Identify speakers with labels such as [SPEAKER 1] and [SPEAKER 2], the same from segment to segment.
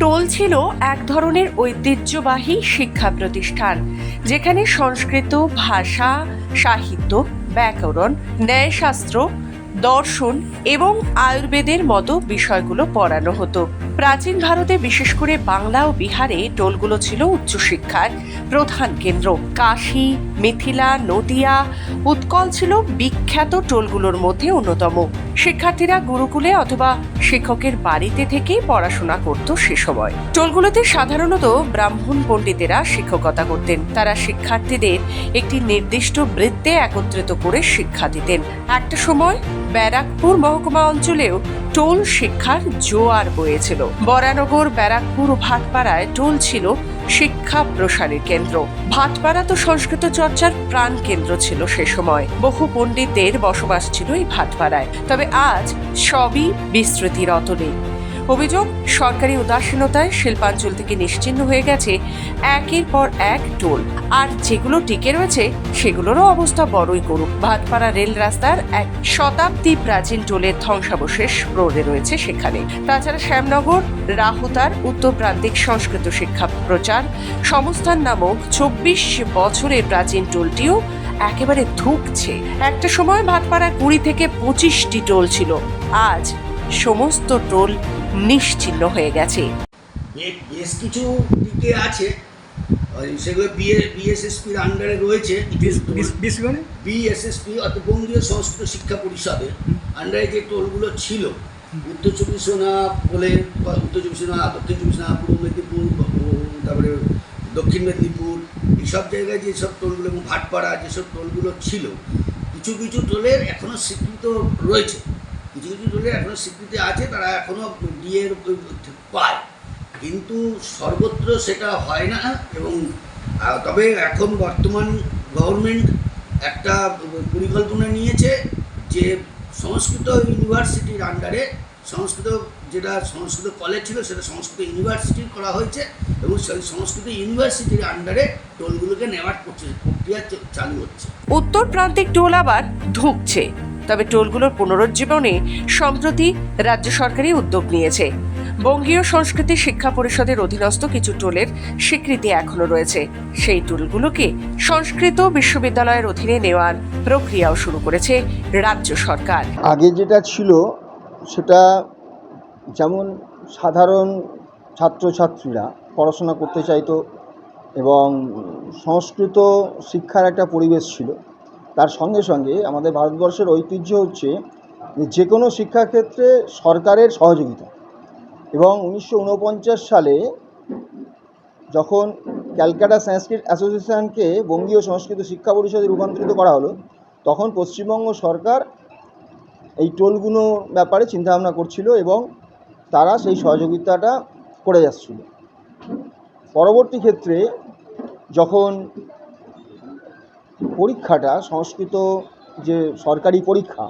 [SPEAKER 1] Toll ছিল এক ধরনের ঐতিহ্যবাহী শিক্ষা প্রতিষ্ঠান যেখানে সংস্কৃত ভাষা সাহিত্য ব্যাকরণ ন্যায়শাস্ত্র দর্শন এবং আয়ুর্বেদের মতো বিষয়গুলো পড়ানো হতো। প্রাচীন ভারতে বিশেষ করে বাংলা ও বিহারে টোলগুলো ছিল উচ্চশিক্ষার প্রধান কেন্দ্র। কাশী, মিথিলা, নদিয়া উৎকল ছিল বিখ্যাত টোলগুলোর মধ্যে অন্যতম। শিক্ষার্থীরা গুরুকুলে অথবা শিক্ষকের বাড়িতে থেকেই পড়াশোনা করত সে সময়। টোলগুলোতে সাধারণত ব্রাহ্মণ পণ্ডিতেরা শিক্ষকতা করতেন। তারা শিক্ষার্থীদের একটি নির্দিষ্ট বৃত্তে একত্রিত করে শিক্ষা দিতেন। একটা সময় ব্যারাকপুর মহকুমা অঞ্চলেও টোল শিক্ষার জোয়ার বয়েছিল। বরানগর, ব্যারাকপুর ভাটপাড়ায় টোল ছিল শিক্ষা প্রসারের কেন্দ্র। ভাটপাড়া তো সংস্কৃত চর্চার প্রাণ কেন্দ্র ছিল সে সময়। বহু পণ্ডিতদের বসবাস ছিল এই ভাটপাড়ায়। তবে আজ সবই বিস্তৃতির অতলে অভিযোগ, সরকারি উদাসীনতায় শিল্পাঞ্চল থেকে নিশ্চিহ্ন হয়ে গেছে একের পর এক টোল। আর যেগুলো টিকে রয়েছে, সেগুলোরও অবস্থা বড়ই করুক। ভাতপাড়া রেল রাস্তার এক শতাব্দী প্রাচীন টোলের ধ্বংসাবশেষ রোডে রয়েছে সেখানে। তাছাড়া শ্যামনগর, রাহুতার উত্তর প্রান্তিক সংস্কৃত শিক্ষা প্রচার সংস্থান নামক চব্বিশ বছরের প্রাচীন টোলটিও একেবারে ধুকছে। একটা সময় ভাটপাড়ায় কুড়ি থেকে পঁচিশটি টোল ছিল। আজ সমস্ত টোল নিশ্চিহ্ন হয়ে গেছে।
[SPEAKER 2] বেশ কিছু দিকে আছে। ওই সেগুলো বিএ বিএসএসপির আন্ডারে রয়েছে। বিএসএসপি অর্থাৎ বঙ্গীয় সংস্কৃত শিক্ষা পরিষদের আন্ডারে যে টোলগুলো ছিল উত্তর চব্বিশ পরগনা বলে বা উত্তর চব্বিশ পরগনা দক্ষিণ চব্বিশ পরগনা পূর্ব মেদিনীপুর তারপরে দক্ষিণ মেদিনীপুর এইসব জায়গায় যেসব টোলগুলো এবং ভাটপাড়া যেসব টোলগুলো ছিল কিছু কিছু টোলের এখনও স্বীকৃত রয়েছে। কিছু কিছু টোলের এখনও স্বীকৃতি আছে, তারা এখনও ডিএর পায়। কিন্তু সর্বত্র সেটা হয় না এবং তবে এখন বর্তমান গভর্নমেন্ট একটা পরিকল্পনা নিয়েছে যে সংস্কৃত ইউনিভার্সিটির আন্ডারে সংস্কৃত যেটা সংস্কৃত কলেজ ছিল, সেটা সংস্কৃত ইউনিভার্সিটি করা হয়েছে এবং সেই সংস্কৃত ইউনিভার্সিটির আন্ডারে টোলগুলোকে নেওয়ার প্রক্রিয়া চালু হচ্ছে।
[SPEAKER 1] উত্তর প্রান্তিক টোল আবার ধুঁকছে। তবে টোলগুলোর পুনরুজ্জীবনে সম্প্রতি রাজ্য সরকারই উদ্যোগ নিয়েছে। বঙ্গীয় সংস্কৃতি শিক্ষা পরিষদের অধীনস্থ কিছু টোলের স্বীকৃতি এখনও রয়েছে। সেই টোলগুলোকে সংস্কৃত বিশ্ববিদ্যালয়ের অধীনে নেওয়ার প্রক্রিয়াও শুরু করেছে রাজ্য সরকার।
[SPEAKER 3] আগে যেটা ছিল, সেটা যেমন সাধারণ ছাত্রছাত্রীরা পড়াশোনা করতে চাইতো এবং সংস্কৃত শিক্ষার একটা পরিবেশ ছিল তার সঙ্গে সঙ্গে আমাদের ভারতবর্ষের ঐতিহ্য হচ্ছে যে কোনো শিক্ষাক্ষেত্রে সরকারের সহযোগিতা। এবং উনিশশো উনপঞ্চাশ সালে যখন ক্যালকাটা সংস্কৃত অ্যাসোসিয়েশনকে বঙ্গীয় সংস্কৃত শিক্ষা পরিষদে রূপান্তরিত করা হলো, তখন পশ্চিমবঙ্গ সরকার এই টোলগুলোর ব্যাপারে চিন্তাভাবনা করছিল এবং তারা সেই সহযোগিতাটা করে যাচ্ছিল। পরবর্তী ক্ষেত্রে যখন পরীক্ষাটা সংস্কৃত যে সরকারি পরীক্ষা,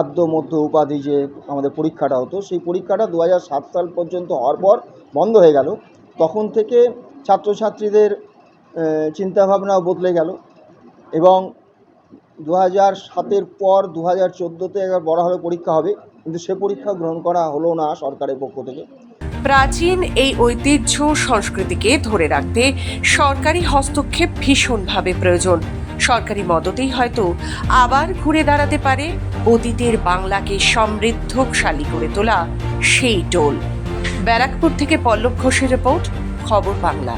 [SPEAKER 3] আদ্য, মধ্য উপাধি যে আমাদের পরীক্ষাটা হতো, সেই পরীক্ষাটা দু সাত সাল পর্যন্ত হওয়ার পর বন্ধ হয়ে গেল। তখন থেকে ছাত্রছাত্রীদের চিন্তাভাবনাও বদলে গেল এবং দু হাজার সাতের পর দু হাজার চোদ্দোতে একবার বড় হলে পরীক্ষা হবে, কিন্তু সে পরীক্ষা গ্রহণ করা হলো না সরকারের পক্ষ থেকে।
[SPEAKER 1] প্রাচীন এই ঐতিহ্য সংস্কৃতিকে ধরে রাখতে সরকারি হস্তক্ষেপ ভীষণভাবে প্রয়োজন। সরকারি মদতেই হয়তো আবার ঘুরে দাঁড়াতে পারে। অতীতের বাংলাকে সমৃদ্ধশালী করে তোলা সেই টোল। ব্যারাকপুর থেকে পল্লব ঘোষের রিপোর্ট, খবর বাংলা।